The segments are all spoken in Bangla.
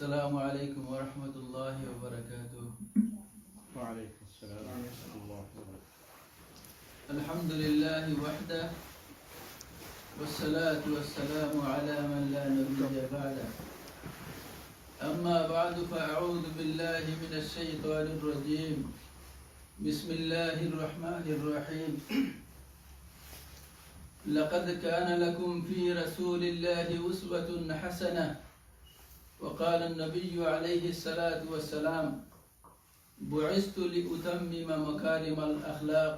السلام عليكم ورحمة الله وبركاته. وعليكم السلام ورحمة الله وبركاته. الحمد لله وحده والصلاة والسلام على من لا نبي بعده. أما بعد فأعوذ بالله من الشيطان الرجيم. بسم الله الرحمن الرحيم. لقد كان لكم في رسول الله أسوة حسنة وقال النبي عليه الصلاة والسلام بعثت لأتمم مكارم الأخلاق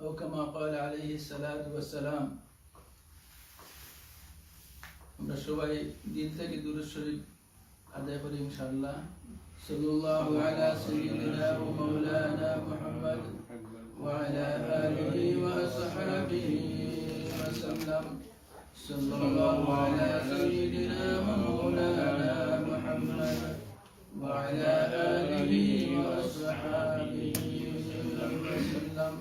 أو كما قال عليه الصلاة والسلام আমরা সবাই দিল থেকে দুরুদ শরীফ আদায় করি ইনশাআল্লাহ সাল্লাল্লাহু আলা সাইয়্যিদিনা وعلى آله وأصحابه وسلم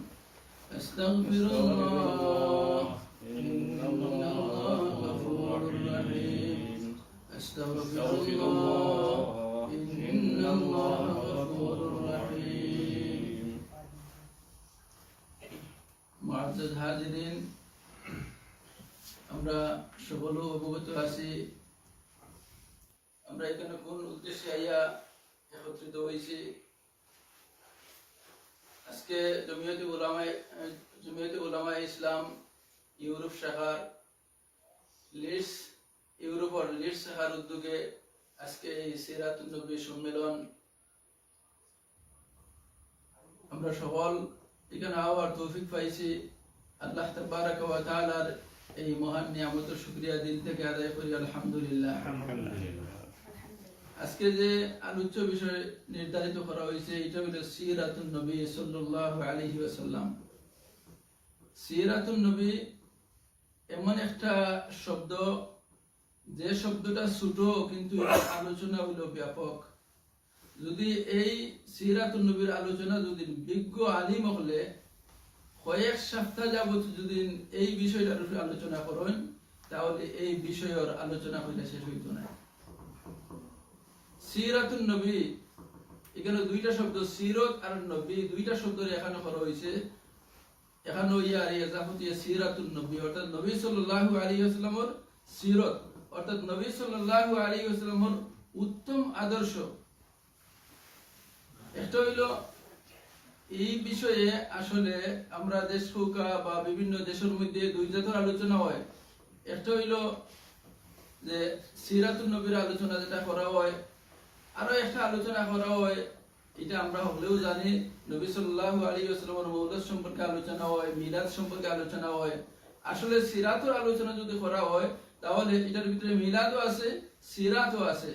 أستغفر الله إن الله غفور رحيم أستغفر الله إن الله غفور رحيم معزز হাজিরিন আমরা সকল অবগত আছি আমরা এখানে কোন উদ্দেশ্যে আইয়া একত্রিত হয়েছি। আজকে জমিয়তি ওলামায় জমিয়তি ওলামায় ইসলাম, ইউরোপ শাখার লিডস ইউরোপের লিডস শাখার উদ্যোগে আজকে এই সম্মেলন আমরা সকল এখানে আবার তৌফিক পাইছি। আল্লাহ তাবারাক ওয়া তাআলার এই মহান নিয়ামতের শুকরিয়া দিন থেকে আদায় করি। আলহামদুলিল্লাহ। আলহামদুলিল্লাহ। আজকে যে আলোচ্য বিষয় নির্ধারিত করা হয়েছে, এটা হলো সিরাতুন নবী সাল্লাল্লাহু আলাইহি ওয়াসাল্লাম। সিরাতুন নবী এমন একটা শব্দ, যে শব্দটা ছোট কিন্তু আলোচনা হলো ব্যাপক। যদি এই সিরাতুন নবীর আলোচনা যদি বিজ্ঞ আলিম হলে, কয়েক সপ্তাহ যাবত যদি এই বিষয়টার উপরে আলোচনা করেন, তাহলে এই বিষয়ের আলোচনা হইলে শেষ হইতো না। সিরাতুন নবী। এখানে দুইটা শব্দ, সিরত আর নবী। দুইটা শব্দ এখানে করা হয়েছে। এখানে সিরাতুন নবী। অর্থাৎ নবী সিরত। অর্থাৎ নবী উত্তম আদর্শ। এটা হইল, এই বিষয়ে আসলে আমরা দেশ ফৌকা বা বিভিন্ন দেশের মধ্যে দুই জাতের আলোচনা হয়। একটা হইল যে সিরাতুন নবীর আলোচনা যেটা করা হয় আরও একটা আলোচনা করা হয় এটা আমরা হলেও জানি, নবী সাল্লাল্লাহু আলাইহি ওয়াসাল্লামের মৌলাদ সম্পর্কে আলোচনা হয়, মিলাদ সম্পর্কে আলোচনা হয়। আসলে সিরাতের আলোচনা যদি করা হয়, তাহলে এটার ভিতরে মিলাদও আছে, সিরাতও আছে।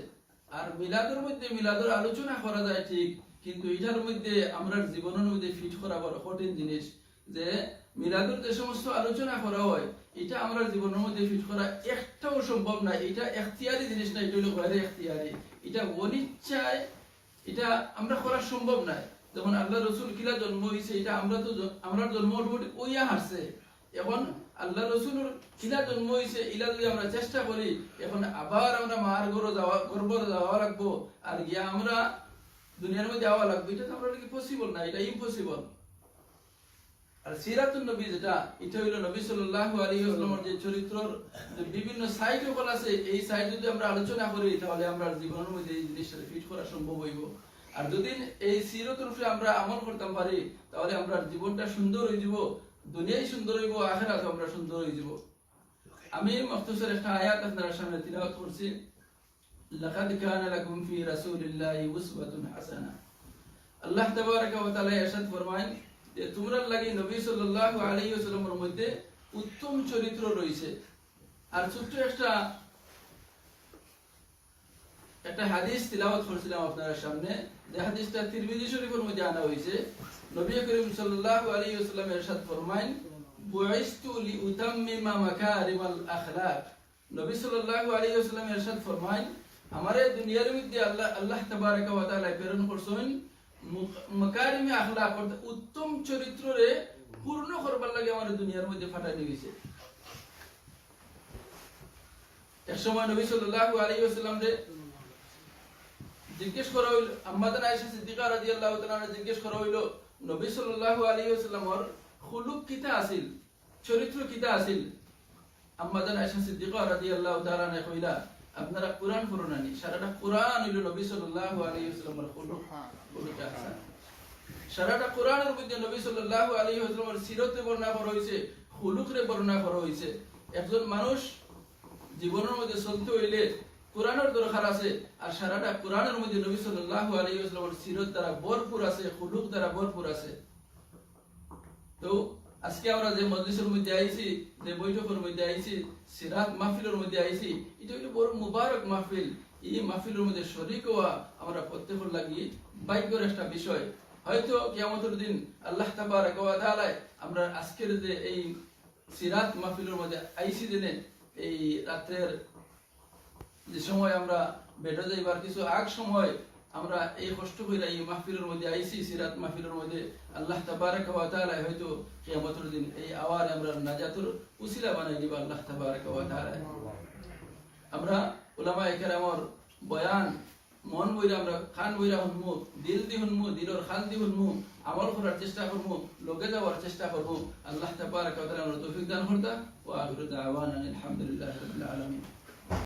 আর মিলাদের মধ্যে মিলাদের আলোচনা করা যায় ঠিক, কিন্তু এটার মধ্যে আমরা জীবনের মধ্যে ফিট করা বড় কঠিন জিনিস যে, মিলাদের যে সমস্ত আলোচনা করা হয়, এটা আমরা জীবনের মধ্যে ফিট করা একটাও সম্ভব না, এটা এখতিয়ারি জিনিস না, এটা হলো গয়রে এখতিয়ারি। এটা অনিচ্ছায় এটা আমরা করা সম্ভব নয় যেমন আল্লাহ রসুল কিলা জন্ম হয়েছে এটা আমরা তো আমরা জন্ম ওইয়া হারছে। এখন আল্লাহ রসুলের কিলা জন্ম হয়েছে ইলা যদি আমরা চেষ্টা করি, এখন আবার আমরা মার গরো যাওয়া গর্ব যাওয়া লাগবো, আর গিয়া আমরা দুনিয়ার মধ্যে যাওয়া লাগবে, এটা তো আমরা পসিবল না, এটা ইম্পসিবল আর সিরাতুন নবী যেটা, এটা হইল নবী যে চরিত্রর বিভিন্ন আছে, এই সাইড যদি আমরা আলোচনা করি, তাহলে আমরা জীবনের মধ্যে এই জিনিসটা ফিট করা সম্ভব হইব। আর যদি এই আমরা আমল পারি, তাহলে আমরা জীবনটা সুন্দর হয়ে যাব, দুনিয়াই সুন্দর হইব আমরা সুন্দর হয়ে যাব। আমি একটা আয়াত সামনে তিলাওয়াত করছি, লাকাদ কানা লাকুম ফি রাসূলিল্লাহি উসওয়াতুন হাসানাহ আল্লাহ তাবারাকা ওয়া তাআলা ইরশাদ ফরমায় যে তোমরা লাগি নবী সাল্লাল্লাহু আলাইহি মধ্যে উত্তম চরিত্র রয়েছে। আর ছোট্ট একটা একটা হাদিস তিলাওয়াত করেছিলাম আপনার সামনে। যে হাদিসটা তিরমিজি শরীফের মধ্যে আনা হয়েছে। নবী করিম সাল্লাল্লাহু আলাইহি ওয়াসাল্লাম ইরশাদ ফরমায় বুইস্তু লিউতাম্মিমা আখলাক। নবী আমারে দুনিয়ার মধ্যে আল্লাহ আল্লাহ তাবারাকা প্রেরণ করছেন মকারিমে আখলাক অর্থাৎ উত্তম চরিত্ররে পূর্ণ করবার লাগে আমার দুনিয়ার মধ্যে ফাটানি হয়েছে এক নবী রে জিজ্ঞেস করা হইল আম্মাদান আয়েশা সিদ্দিকা রাদিয়াল্লাহু তাআলা জিজ্ঞেস করা হইল, নবী সাল্লাল্লাহু আলাইহি ওয়াসাল্লামর খুলুক কিতা আছিল? চরিত্র কিতা আছিল? আম্মাদান আয়েশা সিদ্দিকা রাদিয়াল্লাহু তাআলা কইলা আপনারা কোরআন পড়ুন আনি সারাটা কোরআন হইল নবী সাল্লাল্লাহু আলাইহি ওয়াসাল্লামর খুলুক আহসান সারাটা কোরআনের মধ্যে নবী সাল্লাল্লাহু আলাইহি ওয়াসাল্লামের সিরতে বর্ণনা করা হয়েছে খুলুকরে বর্ণনা করা হয়েছে। একজন মানুষ জীবনের মধ্যে চলতে হইলে কোরআনের দরকার আছে, আর সারাটা কোরআনের মধ্যে নবী সাল্লাল্লাহু আলাইহি ওয়াসাল্লামের সিরত দ্বারা ভরপুর আছে, খুলুক দ্বারা ভরপুর আছে। তো আজকে আমরা যে মজলিসের মধ্যে আইছি, যে বৈঠকের মধ্যে আইছি, সিরাত মাহফিলের মধ্যে আইছি, এটা হইল বড় মুবারক মাহফিল। এই মাহফিলের মধ্যে শরীক হওয়া আমরা প্রত্যেকের লাগি ভাগ্যের একটা বিষয়। হয়তো কিয়ামতের দিন আল্লাহ তাবারাক ওয়া তাআলা আমরা আজকের যে এই সিরাত মাহফিলের মধ্যে আইছি দিনে, এই রাত্রের যে সময় আমরা বেটা যাইবার কিছু আগ সময় আমরা এই কষ্ট কইরা এই মাহফিলের মধ্যে আইছি, সিরাত মাহফিলের মধ্যে আল্লাহ তাবারাক ওয়া তাআলা হয়তো কিয়ামতের দিন এই আওয়াজ আমরা নাজাতুর উসিলা বানাই দিবা, আল্লাহ তাবারাক ওয়া তাআলা। আমরা উলামা একরামর বয়ান, মন বইরা আমরা খান বইরা শুনমু দিল দি শুনমু দিলর খান দি শুনমু আমল করার চেষ্টা করব লোকে যাওয়ার চেষ্টা করব আল্লাহ তাবারাক ওয়া তাআলা আমরা তৌফিক দান করতা। ওয়া আখিরু দাওয়ানা আলহামদুলিল্লাহি রাব্বিল আলামিন।